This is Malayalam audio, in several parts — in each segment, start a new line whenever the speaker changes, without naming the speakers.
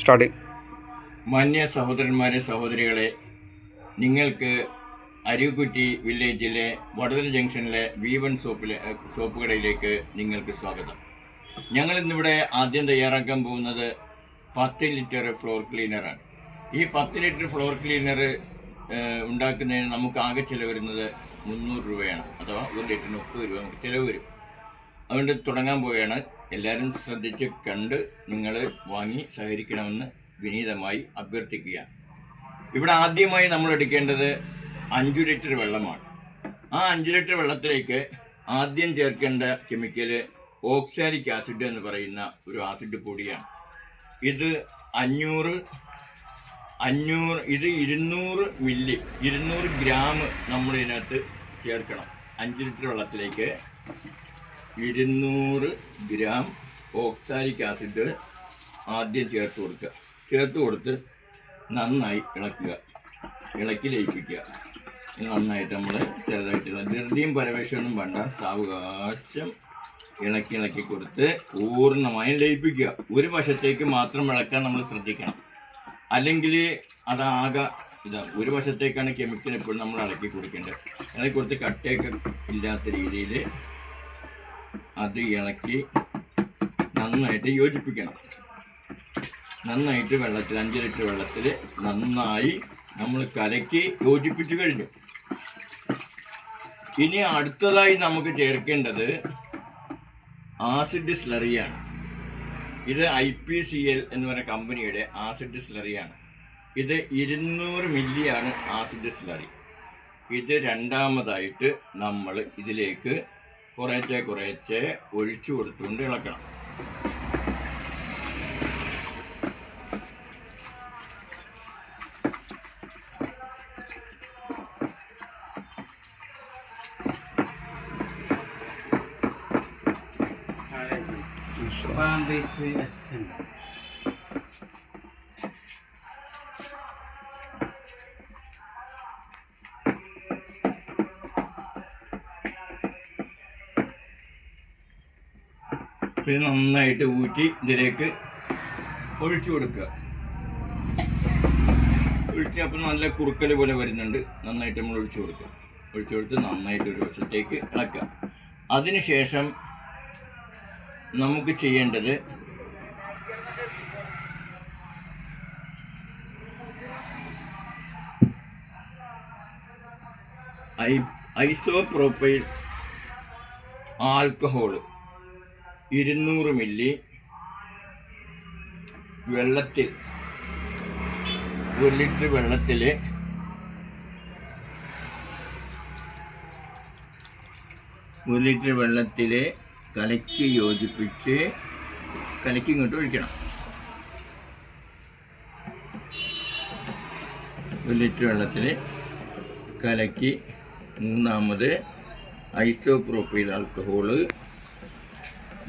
സ്റ്റാർട്ട്
മാന്യ സഹോദരന്മാരെ സഹോദരികളെ നിങ്ങൾക്ക് അരുകുറ്റി വില്ലേജിലെ വടതല ജംഗ്ഷനിലെ വി വൺ സോപ്പിലെ സോപ്പ് കടയിലേക്ക് നിങ്ങൾക്ക് സ്വാഗതം. ഞങ്ങൾ ഇന്നിവിടെ ആദ്യം തയ്യാറാക്കാൻ പോകുന്നത് പത്ത് ലിറ്റർ ഫ്ലോർ ക്ലീനറാണ് ഈ പത്ത് ലിറ്റർ ഫ്ലോർ ക്ലീനർ ഉണ്ടാക്കുന്നതിന് നമുക്ക് ആകെ ചിലവ് വരുന്നത് മുന്നൂറ് രൂപയാണ്. അഥവാ ഒരു ലിറ്ററിന് മുപ്പത് രൂപ നമുക്ക് ചിലവ് വരും. അതുകൊണ്ട് തുടങ്ങാൻ പോവുകയാണ്. എല്ലാവരും ശ്രദ്ധിച്ച് കണ്ട് നിങ്ങൾ വാങ്ങി സഹകരിക്കണമെന്ന് വിനീതമായി അഭ്യർത്ഥിക്കുക. ഇവിടെ ആദ്യമായി നമ്മൾ എടുക്കേണ്ടത് അഞ്ചു ലിറ്റർ വെള്ളമാണ്. ആ അഞ്ച് ലിറ്റർ വെള്ളത്തിലേക്ക് ആദ്യം ചേർക്കേണ്ട കെമിക്കൽ ഓക്സാലിക് ആസിഡ് എന്ന് പറയുന്ന ഒരു ആസിഡ് പൊടിയാണ്. ഇത് അഞ്ഞൂറ് അഞ്ഞൂറ് ഇത് ഇരുന്നൂറ് മില്ലി ഇരുന്നൂറ് ഗ്രാം നമ്മൾ ഇതിനകത്ത് ചേർക്കണം. അഞ്ച് ലിറ്റർ വെള്ളത്തിലേക്ക് ഇരുന്നൂറ് ഗ്രാം ഓക്സാലിക് ആസിഡ് ആദ്യം ചേർത്ത് കൊടുക്കുക. ചേർത്ത് കൊടുത്ത് നന്നായി ഇളക്കുക. ഇളക്കി ലയിപ്പിക്കുക നന്നായിട്ട് നമ്മൾ ചെറുതായിട്ട് ധൃതിയും പരവേശമൊന്നും വേണ്ട സാവകാശം ഇളക്കി ഇളക്കി കൊടുത്ത് പൂർണമായും ലയിപ്പിക്കുക. ഒരു വശത്തേക്ക് മാത്രം ഇളക്കാൻ നമ്മൾ ശ്രദ്ധിക്കണം. അല്ലെങ്കിൽ അതാകെ ഇതാ ഒരു വശത്തേക്കാണ് കെമിക്കൽ എപ്പോഴും നമ്മൾ ഇളക്കി കൊടുക്കേണ്ടത്. ഇളക്കി കൊടുത്ത് കട്ടയൊക്കെ ഇല്ലാത്ത രീതിയിൽ അത് ഇളക്കി നന്നായിട്ട് യോജിപ്പിക്കണം. നന്നായിട്ട് വെള്ളത്തിൽ അഞ്ച് ലിറ്റർ വെള്ളത്തിൽ നന്നായി നമ്മൾ കലക്കി യോജിപ്പിച്ചു കഴിഞ്ഞു. ഇനി അടുത്തതായി നമുക്ക് ചേർക്കേണ്ടത് ആസിഡ് സ്ലറിയാണ്. ഇത് ഐ പി സി എൽ എന്ന് പറയുന്ന കമ്പനിയുടെ ആസിഡ് സ്ലറിയാണ്. ഇത് ഇരുന്നൂറ് മില്ലിയാണ് ആസിഡ് സ്ലറി. ഇത് രണ്ടാമതായിട്ട് നമ്മൾ ഇതിലേക്ക് കുറേശ്ശെ കുറേച്ചെ ഒഴിച്ചു കൊടുത്തുകൊണ്ട് ഇളക്കണം. ഇത് നന്നായിട്ട് ഊറ്റി ഇതിലേക്ക് ഒഴിച്ചു കൊടുക്കുക. ഒഴിച്ച് അപ്പം നല്ല കുറുക്കൽ പോലെ വരുന്നുണ്ട്. നന്നായിട്ട് നമ്മൾ ഒഴിച്ചു കൊടുക്കുക. ഒഴിച്ചു കൊടുത്ത് നന്നായിട്ട് ഒരു വശത്തേക്ക് ഇളക്കുക. അതിനുശേഷം നമുക്ക് ചെയ്യേണ്ടത് ഐ ഐസോപ്രോപ്പൈൽ ആൽക്കഹോൾ ഇരുന്നൂറ് മില്ലി വെള്ളത്തിൽ ഒരു ലിറ്റർ വെള്ളത്തിൽ ഒരു ലിറ്റർ വെള്ളത്തിൽ കലക്കി യോജിപ്പിച്ച് കലക്കി ഇങ്ങോട്ട് ഒഴിക്കണം. ഒരു ലിറ്റർ വെള്ളത്തിൽ കലക്കി മൂന്നാമത് ഐസോപ്രോപ്പൈൽ ആൽക്കഹോൾ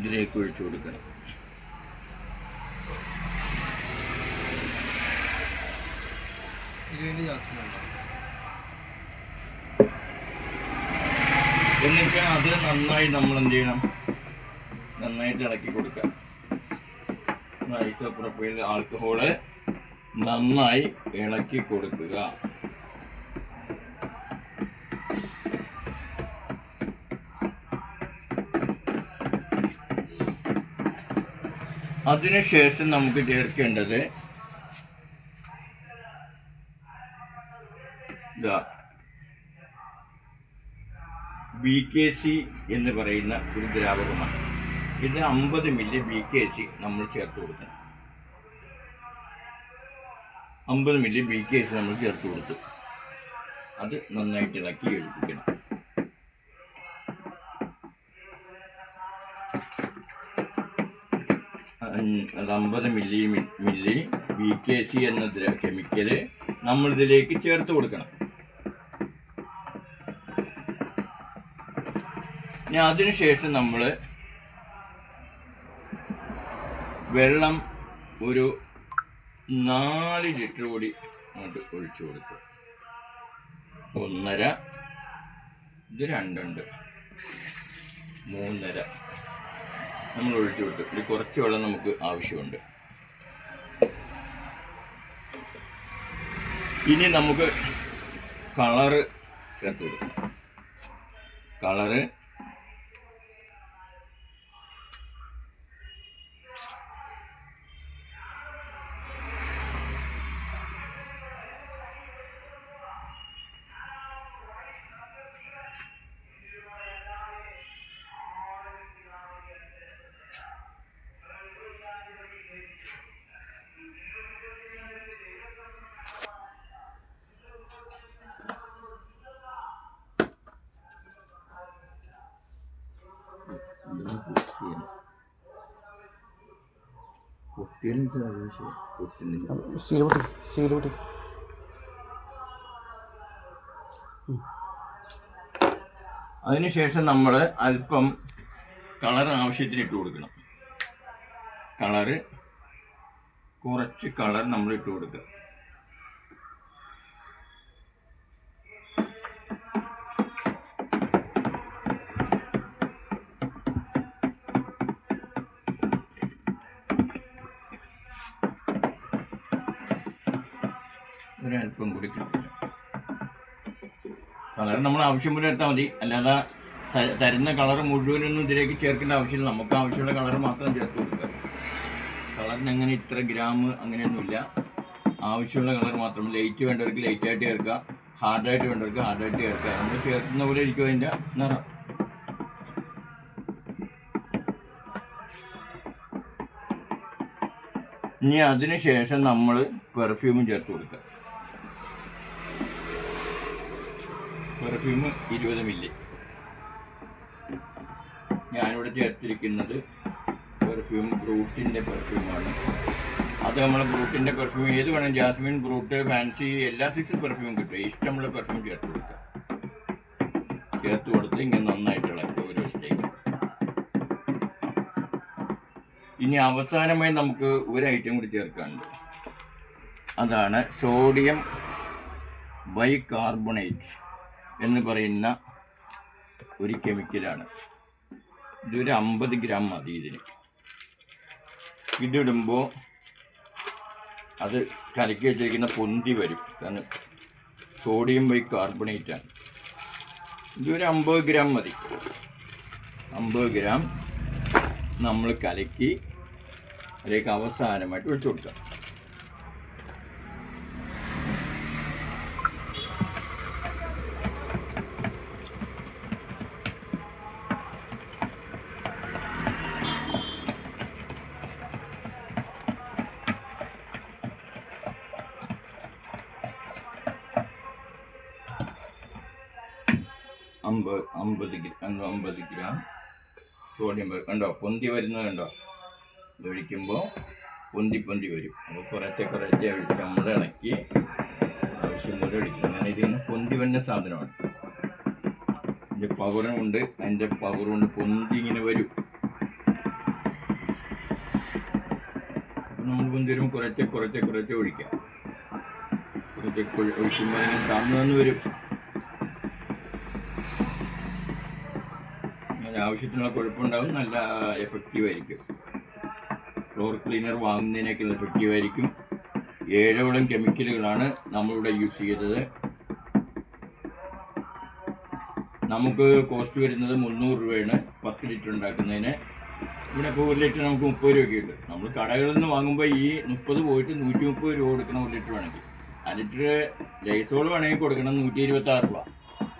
ഇതിലേക്ക് ഒഴിച്ചു കൊടുക്കണം. എന്നിട്ട് അത് നന്നായി നമ്മൾ എന്ത് ചെയ്യണം? നന്നായിട്ട് ഇളക്കി കൊടുക്കുക. ഐസോപ്രോപ്പൈൽ ആൽക്കഹോൾ നന്നായി ഇളക്കി കൊടുക്കുക. അതിനുശേഷം നമുക്ക് ചേർക്കേണ്ടത് ബി കെ സി എന്ന് പറയുന്ന ഒരു ദ്രാവകമാണ്. ഇത് അമ്പത് മില്ലി ബി കെ സി നമ്മൾ ചേർത്ത് കൊടുക്കണം. അമ്പത് മില്ലി ബി കെ സി നമ്മൾ ചേർത്ത് കൊടുത്തു അത് നന്നായിട്ട് ഇളക്കി യോജിപ്പിക്കണം. അത് അമ്പത് milli milli B K C എന്ന കെമിക്കൽ നമ്മളിതിലേക്ക് ചേർത്ത് കൊടുക്കണം. ഇനി അതിനുശേഷം നമ്മൾ വെള്ളം ഒരു നാല് ലിറ്റർ കൂടി അങ്ങോട്ട് ഒഴിച്ചു കൊടുക്കുക. ഒന്നര ഇത് രണ്ടുണ്ട്. മൂന്നര. നമ്മൾ ഒഴിച്ചു വിട്ടു ഇതിൽ കുറച്ച് വെള്ളം നമുക്ക് ആവശ്യമുണ്ട്. ഇനി നമുക്ക് കളറ് ചേർത്ത് കൊടുക്കണം കളറ് അതിനുശേഷം നമ്മൾ അല്പം കളർ ആവശ്യത്തിന് ഇട്ട് കൊടുക്കണം. കളറ് കുറച്ച് കളർ നമ്മൾ ഇട്ട് കൊടുക്കുക. ഒരല്പം കൂടി കളർ നമ്മൾ ആവശ്യം പോലെ എടുത്താൽ മതി. അല്ലാതെ തരുന്ന കളർ മുഴുവനൊന്നും ഇതിലേക്ക് ചേർക്കേണ്ട ആവശ്യമില്ല. നമുക്ക് ആവശ്യമുള്ള കളർ മാത്രം ചേർത്ത് കൊടുക്കുക. കളറിന് അങ്ങനെ ഇത്ര ഗ്രാം അങ്ങനെയൊന്നുമില്ല. ആവശ്യമുള്ള കളർ മാത്രം. ലൈറ്റ് വേണ്ടവർക്ക് ലൈറ്റായിട്ട് ചേർക്കുക. ഹാർഡായിട്ട് വേണ്ടവർക്ക് ഹാർഡായിട്ട് ചേർക്കുക. നമ്മൾ ചേർക്കുന്ന പോലെ ഇരിക്കും അതിന്റെ നിറം. ഇനി അതിന് ശേഷം നമ്മൾ പെർഫ്യൂമും ചേർത്ത് കൊടുക്കുക. പെർഫ്യൂം ഇരുപത് മില്ലി ഞാനിവിടെ ചേർത്തിരിക്കുന്നത് പെർഫ്യൂം ബ്രൂട്ടിന്റെ പെർഫ്യൂമാണ് അത് നമ്മൾ ബ്രൂട്ടിന്റെ പെർഫ്യൂം ഏത് വേണം ജാസ്മിൻ ബ്രൂട്ട് ഫാൻസി എല്ലാ സൈസ് പെർഫ്യൂം കിട്ടും. ഇഷ്ടമുള്ള പെർഫ്യൂം ചേർത്ത് കൊടുക്കുക ചേർത്ത് കൊടുത്ത് ഇങ്ങനെ നന്നായിട്ട് ഇളക്കുക ഒരു വശത്തേക്ക് ഇനി അവസാനമായി നമുക്ക് ഒരു ഐറ്റം കൂടി ചേർക്കാനുണ്ട്. അതാണ് സോഡിയം ബൈകാർബണേറ്റ് എന്ന് പറയുന്ന ഒരു കെമിക്കലാണ്. ഇതൊരു അമ്പത് ഗ്രാം മതി ഇതിന്. ഇതിടുമ്പോൾ അത് കലക്കി വെച്ചിരിക്കുന്ന പൊന്തി വരും. കാരണം സോഡിയം ബൈകാർബണേറ്റ് ആണ്. ഇതൊരു അമ്പത് ഗ്രാം മതി. അമ്പത് ഗ്രാം നമ്മൾ കലക്കി അതിലേക്ക് അവസാനമായിട്ട് വെച്ചു കൊടുക്കാം. അമ്പത് അമ്പത് അമ്പത് ഗ്രാം സോഡിയം കണ്ടോ? പൊന്തി വരുന്നത് കണ്ടോ? ഇതൊഴിക്കുമ്പോൾ പൊന്തി പൊന്തി വരും. അപ്പോൾ കുറേശ്ശെ കുറേശ്ശെ ഒഴിച്ച് നമ്മൾ ഇളക്കി ആവശ്യം പോലെ ഒഴിക്കും. അങ്ങനെ ഇതിന് പൊന്തി വരുന്ന സാധനമാണ്. ഇതിന്റെ പവറും ഉണ്ട് അതിന്റെ പവർ കൊണ്ട് പൊന്തി ഇങ്ങനെ വരും. നമ്മൾ പൊന്തി വരുമ്പോൾ കുറച്ച് കുറച്ച് കുറച്ച് ഒഴിക്കാം. കുറച്ച് ഒഴിക്കുമ്പോൾ അതിനെ താന്നു താന്ന് വരും നല്ല ആവശ്യത്തിനുള്ള കുഴപ്പമുണ്ടാവും നല്ല എഫക്റ്റീവ് ആയിരിക്കും. ഫ്ലോർ ക്ലീനർ വാങ്ങുന്നതിനേക്കാൾ എഫക്റ്റീവ് ആയിരിക്കും. ഏഴോളം കെമിക്കലുകളാണ് നമ്മളിവിടെ യൂസ് ചെയ്തത് നമുക്ക് കോസ്റ്റ് വരുന്നത് മുന്നൂറ് രൂപയാണ് പത്ത് ലിറ്റർ ഉണ്ടാക്കുന്നതിന്. ഇവിടെ ഇപ്പോൾ ഒരു ലിറ്റർ നമുക്ക് മുപ്പത് ഉണ്ട് നമ്മൾ കടകളിൽ നിന്ന് വാങ്ങുമ്പോൾ ഈ മുപ്പത് പോയിട്ട് നൂറ്റി മുപ്പത് രൂപ കൊടുക്കണം ഒരു ലിറ്റർ വേണമെങ്കിൽ. ആ ലിറ്റർ ലൈസോൾ വേണമെങ്കിൽ കൊടുക്കണം നൂറ്റി ഇരുപത്തി രൂപ.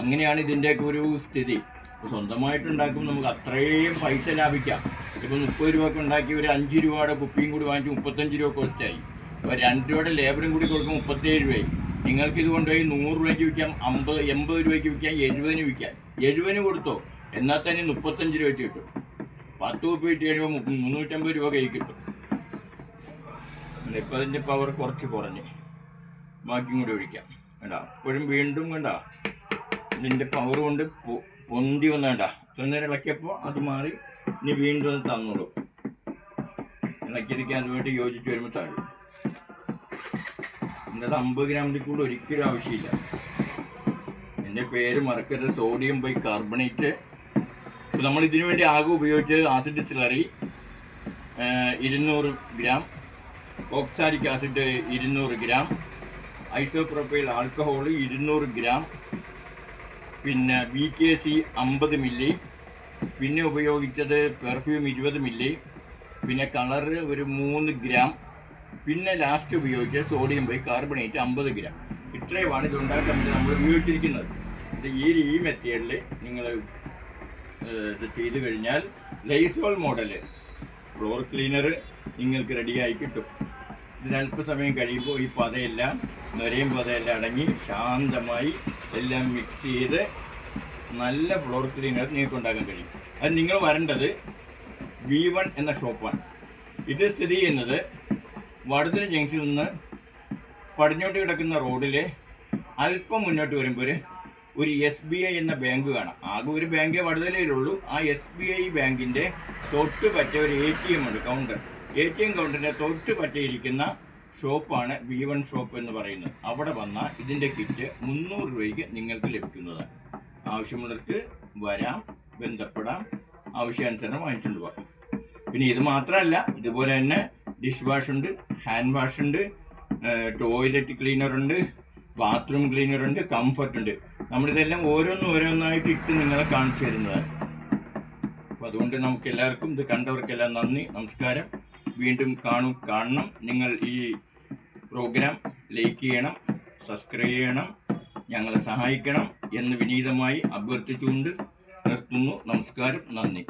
അങ്ങനെയാണ് ഇതിന്റെയൊക്കെ ഒരു സ്ഥിതി. ഇപ്പോൾ സ്വന്തമായിട്ട് ഉണ്ടാക്കുമ്പോൾ നമുക്ക് അത്രയും പൈസ ലാഭിക്കാം. ഇപ്പോൾ മുപ്പത് രൂപക്ക് ഉണ്ടാക്കി ഒരു അഞ്ച് രൂപയുടെ കുപ്പിയും കൂടി വാങ്ങിച്ച് മുപ്പത്തഞ്ച് രൂപ കോസ്റ്റായി അപ്പോൾ രണ്ട് രൂപയുടെ ലേബറും കൂടി കൊടുക്കുമ്പോൾ മുപ്പത്തേഴ് രൂപയായി. നിങ്ങൾക്ക് ഇത് കൊണ്ടുപോയി നൂറ് രൂപയ്ക്ക് വിൽക്കാം അമ്പത് എൺപത് രൂപയ്ക്ക് വിൽക്കാം എഴുപതിന് വിൽക്കാം. എഴുപതിന് കൊടുത്തോ? എന്നാൽ തന്നെ മുപ്പത്തഞ്ച് രൂപ വെച്ച് കിട്ടും. പത്ത് കുപ്പി കിട്ടി കഴിയുമ്പോൾ മുന്നൂറ്റമ്പത് രൂപ കൈ കിട്ടും. ഇപ്പം അതിന്റെ പവർ കുറച്ച് കുറഞ്ഞ്. ബാക്കിയും കൂടി ഒഴിക്കാം. വേണ്ട അപ്പോഴും വീണ്ടും വേണ്ട ഇതിന്റെ പവർ കൊണ്ട് പൊന്തി വന്ന വേണ്ട ഇത്ര നേരം ഇളക്കിയപ്പോൾ അത് മാറി ഇനി വീണ്ടും അത് തന്നോളൂ. ഇളക്കിയിരിക്കാൻ വേണ്ടി യോജിച്ച് വരുമ്പോൾ താഴും. എന്നത് അമ്പത് ഗ്രാമിൽ കൂടെ ഒരിക്കലും ആവശ്യമില്ല. എന്റെ പേര് മറക്കരുത്. Sodium bicarbonate. ഇപ്പോൾ നമ്മൾ ഇതിനു വേണ്ടി ആകെ ഉപയോഗിച്ചത് ആസിഡ് സിലറി ഇരുന്നൂറ് ഗ്രാം. ഓക്സാലിക് ആസിഡ് ഇരുന്നൂറ് ഗ്രാം. ഐസോപ്രോപ്പൈൽ ആൽക്കഹോൾ ഇരുന്നൂറ് ഗ്രാം. പിന്നെ ബി കെ സി അമ്പത് മില്ലി പിന്നെ ഉപയോഗിച്ചത് പെർഫ്യൂം ഇരുപത് മില്ലി പിന്നെ കളറ് ഒരു മൂന്ന് ഗ്രാം പിന്നെ ലാസ്റ്റ് ഉപയോഗിച്ച സോഡിയം ബൈ കാർബണേറ്റ് അമ്പത് ഗ്രാം ഇത്രയുമാണ് ഇത് ഉണ്ടാക്കാൻ വേണ്ടി നമ്മൾ ഉപയോഗിച്ചിരിക്കുന്നത്. ഇത് ഈ ഈ മെത്തേഡിൽ നിങ്ങൾ ഇത് ചെയ്തു കഴിഞ്ഞാൽ ലൈസോൾ മോഡൽ ഫ്ലോർ ക്ലീനർ നിങ്ങൾക്ക് റെഡിയായി കിട്ടും. അല്പസമയം കഴിയുമ്പോൾ ഈ പതയെല്ലാം നൊരയും പതയെല്ലാം അടങ്ങി ശാന്തമായി എല്ലാം മിക്സ് ചെയ്ത് നല്ല ഫ്ലോർ ക്ലീനർ നിങ്ങൾക്ക് ഉണ്ടാക്കാൻ കഴിയും. അത് നിങ്ങൾ വരേണ്ടത് വി വൺ എന്ന ഷോപ്പാണ് ഇത് സ്ഥിതി ചെയ്യുന്നത് വടുതല ജംഗ്ഷനിൽ നിന്ന് പടിഞ്ഞോട്ട് കിടക്കുന്ന റോഡിലെ അല്പം മുന്നോട്ട് വരുമ്പോൾ ഒരു എസ് ബി ഐ എന്ന ബാങ്ക് കാണാം. ആകെ ഒരു ബാങ്കേ വടുതലയിലുള്ളൂ ആ എസ് ബി ഐ ബാങ്കിന്റെ തൊട്ട് പറ്റിയ ഒരു എ ടി എം ഉണ്ട് കൗണ്ടർ എ ടി എം കൗണ്ടറിന്റെ തൊട്ട് പറ്റയിരിക്കുന്ന ഷോപ്പാണ് വി വൺ ഷോപ്പ് എന്ന് പറയുന്നത്. അവിടെ വന്നാൽ ഇതിന്റെ കിറ്റ് മുന്നൂറ് രൂപയ്ക്ക് നിങ്ങൾക്ക് ലഭിക്കുന്നതാണ്. ആവശ്യമുള്ളവർക്ക് വരാം ബന്ധപ്പെടാം ആവശ്യാനുസരണം വാങ്ങിച്ചുകൊണ്ട് പോകാം. പിന്നെ ഇത് മാത്രമല്ല ഇതുപോലെ തന്നെ ഡിഷ് വാഷ് ഉണ്ട് ഹാൻഡ് വാഷ് ഉണ്ട് ടോയ്ലറ്റ് ക്ലീനർ ഉണ്ട് ബാത്റൂം ക്ലീനർ ഉണ്ട് കംഫർട്ട് ഉണ്ട് നമ്മളിതെല്ലാം ഓരോന്നും ഓരോന്നായിട്ട് ഇട്ട് നിങ്ങളെ കാണിച്ചു തരുന്നതാണ്. അപ്പോൾ അതുകൊണ്ട് നമുക്ക് എല്ലാവർക്കും ഇത് കണ്ടവർക്കെല്ലാം നന്ദി നമസ്കാരം. വീണ്ടും കാണും കാണണം. നിങ്ങൾ ഈ പ്രോഗ്രാം ലൈക്ക് ചെയ്യണം സബ്സ്ക്രൈബ് ചെയ്യണം ഞങ്ങളെ സഹായിക്കണം എന്ന് വിനീതമായി അഭ്യർത്ഥിച്ചുകൊണ്ട് നിർത്തുന്നു. നമസ്കാരം. നന്ദി.